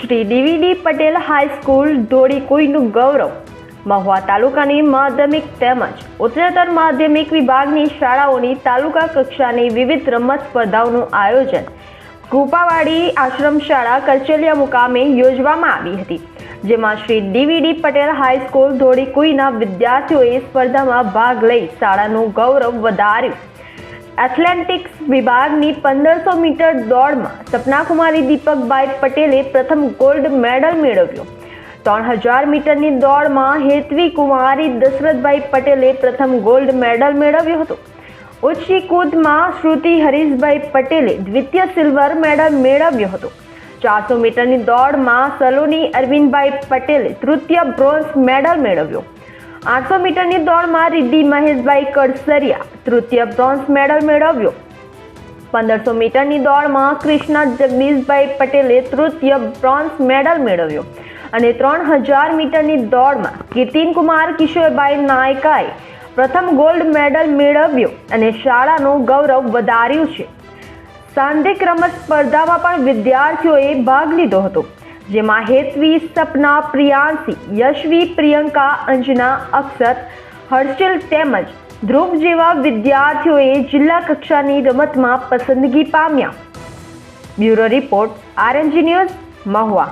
Shri DVD Patel high school ધોળીકુઈનું ગૌરવ. મહુવા તાલુકાની માધ્યમિક તેમજ ઉચ્ચતર માધ્યમિક વિભાગની શાળાઓની તાલુકા કક્ષાની વિવિધ રમત સ્પર્ધાઓનું આયોજન કૃપાવાડી આશ્રમ શાળા કરચલિયા મુકામે યોજવામાં આવી હતી, જેમાં Shri DVD Patel high school ધોળીકુઈના વિદ્યાર્થીઓએ સ્પર્ધામાં ભાગ લઈ શાળાનું ગૌરવ વધાર્યું. એથ્લેટિક્સ વિભાગની પંદરસો મીટર દોડમાં સપનાકુમારી દીપકભાઈ પટેલે પ્રથમ ગોલ્ડ મેડલ મેળવ્યો. ત્રણ હજાર મીટરની દોડમાં હેતવી કુમારી દશરથભાઈ પટેલે પ્રથમ ગોલ્ડ મેડલ મેળવ્યો હતો. ઊંચી કૂદમાં શ્રુતિ હરીશભાઈ પટેલે દ્વિતીય સિલ્વર મેડલ મેળવ્યો હતો. ચારસો મીટરની દોડમાં સલોની અરવિંદભાઈ પટેલે તૃતીય બ્રોન્ઝ મેડલ મેળવ્યો. આઠસો મીટરની દોડમાં રિદ્ધિ મહેશભાઈ કડસરિયા તૃતીય બ્રોન્ઝ મેડલ મેળવ્યો. પંદરસો મીટરની દોડમાં કૃષ્ણા જગદીશભાઈ પટેલે તૃતીય બ્રોન્ઝ મેડલ મેળવ્યો. અને ત્રણ હજાર મીટરની દોડમાં કીર્તિન કુમાર કિશોરભાઈ નાયકાએ પ્રથમ ગોલ્ડ મેડલ મેળવ્યો અને શાળાનું ગૌરવ વધાર્યું છે. સાંધિક રમત સ્પર્ધામાં પણ વિદ્યાર્થીઓએ ભાગ લીધો હતો. જેમાં હેતવી સપના પ્રિયાંશી, યશવી, પ્રિયંકા, અંજના અક્ષર હર્ષિલ તેમજ ધ્રુવ જેવા વિદ્યાર્થીઓએ જિલ્લા કક્ષાની રમતમાં પસંદગી પામ્યા. Bureau report, RNG news, Mahuva.